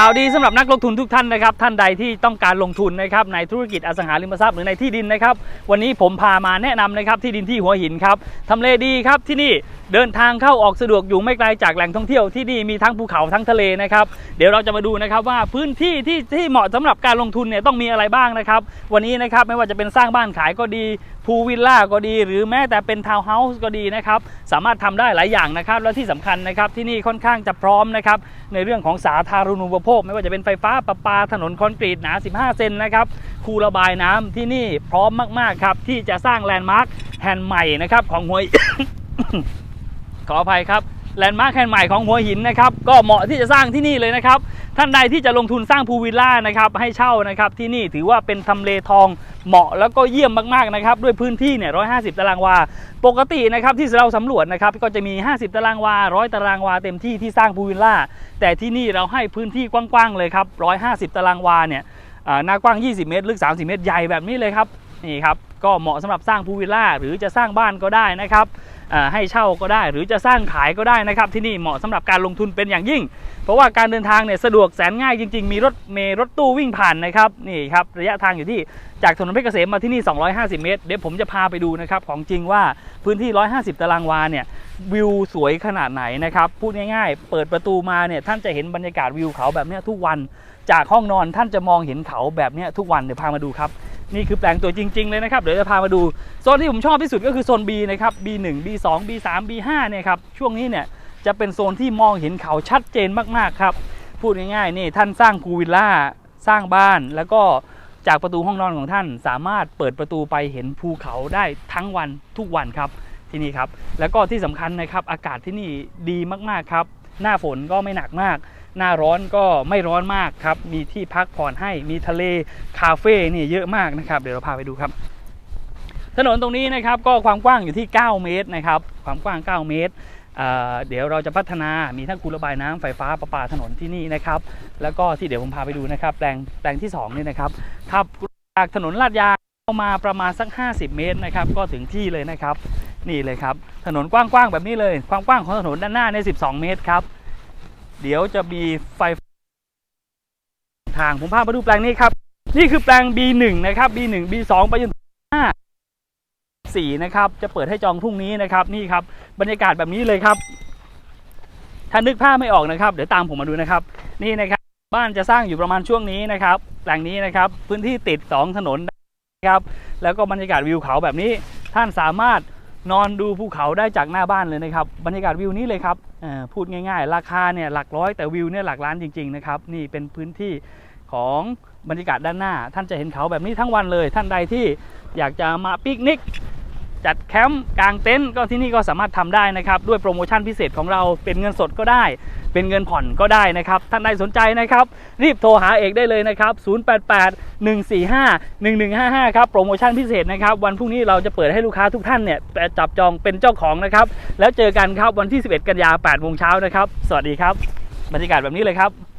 ข่าวดีสำหรับนักลงทุนทุกท่านนะครับท่านใดที่ต้องการลงทุนนะครับในธุรกิจอสังหาริมทรัพย์หรือในที่ดินนะครับวันนี้ผมพามาแนะนำนะครับที่ดินที่หัวหินครับทำเลดีครับที่นี่เดินทางเข้าออกสะดวกอยู่ไม่ไกลจากแหล่งท่องเที่ยวที่นี่มีทั้งภูเขาทั้งทะเลนะครับเดี๋ยวเราจะมาดูนะครับว่าพื้นที่ที่ที่เหมาะสำหรับการลงทุนเนี่ยต้องมีอะไรบ้างนะครับวันนี้นะครับไม่ว่าจะเป็นสร้างบ้านขายก็ดีพูลวิลล่าก็ดี หรือแม้แต่เป็นทาวน์เฮาส์ก็ดีนะครับสามารถทำได้หลายอย่างนะครับและที่สำคัญนะครับที่นี่ค่อนข้างจะพร้อมนะครับในเรื่องของสาธารณูปโภค ไม่ว่าจะเป็นไฟฟ้าประปาถนนคอนกรีตหนา 15 เซนนะครับคูระบายน้ำที่นี่พร้อมมาก ๆ ครับ ที่จะสร้างแลนด์มาร์คแห่งใหม่นะครับของหวยขออภัยครับ แลนด์มาร์คแห่งใหม่ของหัวหินนะครับก็เหมาะที่จะสร้างที่นี่เลยนะครับท่านใดที่จะลงทุนสร้างพูลวิลล่านะครับให้เช่านะครับที่นี่ถือว่าเป็นทำเลทองเหมาะแล้วก็เยี่ยมมากๆนะครับด้วยพื้นที่เนี่ย150ตารางวา ปกตินะครับที่เราสำรวจนะครับก็จะมี 50 ตารางวา100ตารางวาเต็มที่ที่สร้างพูลวิลล่าแต่ที่นี่เราให้พื้นที่กว้างๆเลยครับ150ตารางวาเนี่ยหน้ากว้าง 20 เมตร ลึก 30 เมตร ใหญ่แบบนี้เลยครับ นี่ครับก็เหมาะสำหรับสร้างพูวิลล่าหรือจะสร้างบ้านก็ได้นะครับให้เช่าก็ได้ หรือจะสร้างขายก็ได้นะครับที่นี่เหมาะสำหรับการลงทุนเป็นอย่างยิ่ง เพราะว่าการเดินทางเนี่ยสะดวกแสนง่ายจริง ๆ มีรถเมล์รถตู้วิ่งผ่านนะครับนี่ครับระยะทางอยู่ที่จากถนนเพชรเกษมมาที่นี่ 250 เมตร เดี๋ยวผมจะพาไปดูนะครับของจริงว่าพื้นที่ 150 ตารางวาเนี่ยวิวสวยขนาดไหนนะครับพูดง่ายๆ เปิดประตูมาเนี่ยท่านจะเห็นบรรยากาศวิวเขาแบบเนี้ยทุกวัน จากห้องนอนท่านจะมองเห็นเขาแบบเนี้ยทุกวันเดี๋ยวพามาดูครับ นี่คือแปลงตัวจริง ๆ เลยนะครับ เดี๋ยวจะพามาดู โซนที่ผมชอบที่สุดก็คือโซน B นะครับ B1 B2 B3 B5 เนี่ยครับ ช่วงนี้เนี่ยจะเป็นโซนที่มองเห็นเขาชัดเจนมากๆครับ พูดง่ายๆนี่ท่านสร้างพูวิลล่า สร้างบ้าน แล้วก็จากประตูห้องนอนของท่านสามารถเปิดประตูไปเห็นภูเขาได้ทั้งวันทุกวันครับที่นี่ครับ แล้วก็ที่สำคัญนะครับอากาศที่นี่ดีมากๆครับ หน้าฝนก็ไม่หนักมาก หน้าร้อนก็ไม่ร้อนมากครับ มีที่พักผ่อนให้มีทะเลคาเฟ่นี่เยอะมากนะครับ เดี๋ยวเราพาไปดูครับ ถนนตรงนี้นะครับก็ความกว้างอยู่ที่ 9 เมตรนะครับ ความกว้าง 9 เมตรเเดี๋ยวเราจะพัฒนามีทั้งคูระบายน้ำไฟฟ้าประปาถนนที่นี่นะครับ แล้วก็ที่เดี๋ยวผมพาไปดูนะครับแปลงแปลงที่2นี่นะครับขับจากถนนลาดยางเข้ามาประมาณสัก 50 เมตรนะครับ ก็ถึงที่เลยนะครับ นี่เลยครับ ถนนกว้างๆแบบนี้เลย ความกว้างของถนนด้านหน้าใน 12 เมตรครับ เดี๋ยวจะมีไฟทางผมพามาดูแปลงนี้ครับ นี่คือแปลง B1 นะครับ B1 B2 ไปจนถึง5 4นะครับจะเปิดให้จองพรุ่งนี้นะครับนี่ครับบรรยากาศแบบนี้เลยครับ ถ้านึกภาพไม่ออกนะครับ เดี๋ยวตามผมมาดูนะครับ นี่นะครับ บ้านจะสร้างอยู่ประมาณช่วงนี้นะครับ แปลงนี้นะครับ พื้นที่ติด 2 ถนนนะครับ แล้วก็บรรยากาศวิวเขาแบบนี้ท่านสามารถ นอนดูภูเขาได้จากหน้าบ้านเลยนะครับบรรยากาศวิวนี้เลยครับพูดง่ายๆ ราคาเนี่ยหลักร้อยแต่วิวเนี่ยหลักล้านจริงๆนะครับนี่เป็นพื้นที่ของบรรยากาศด้านหน้า ท่านจะเห็นเขาแบบนี้ทั้งวันเลย ท่านใดที่อยากจะมาปิกนิก จัดแคมป์กลางเต็นท์ก็ที่นี่ก็สามารถทำได้นะครับ ด้วยโปรโมชั่นพิเศษของเราเป็นเงินสดก็ได้ เป็นเงินผ่อนก็ได้นะครับ ท่านใดสนใจนะครับ รีบโทรหาเอกได้เลยนะครับ 088 145 1155 ครับโปรโมชั่นพิเศษนะครับ วันพรุ่งนี้เราจะเปิดให้ลูกค้าทุกท่านเนี่ยจับจองเป็นเจ้าของนะครับ แล้วเจอกันครับวันที่ 11 กันยา8โมงเช้านะครับ สวัสดีครับบรรยากาศแบบนี้เลยครับ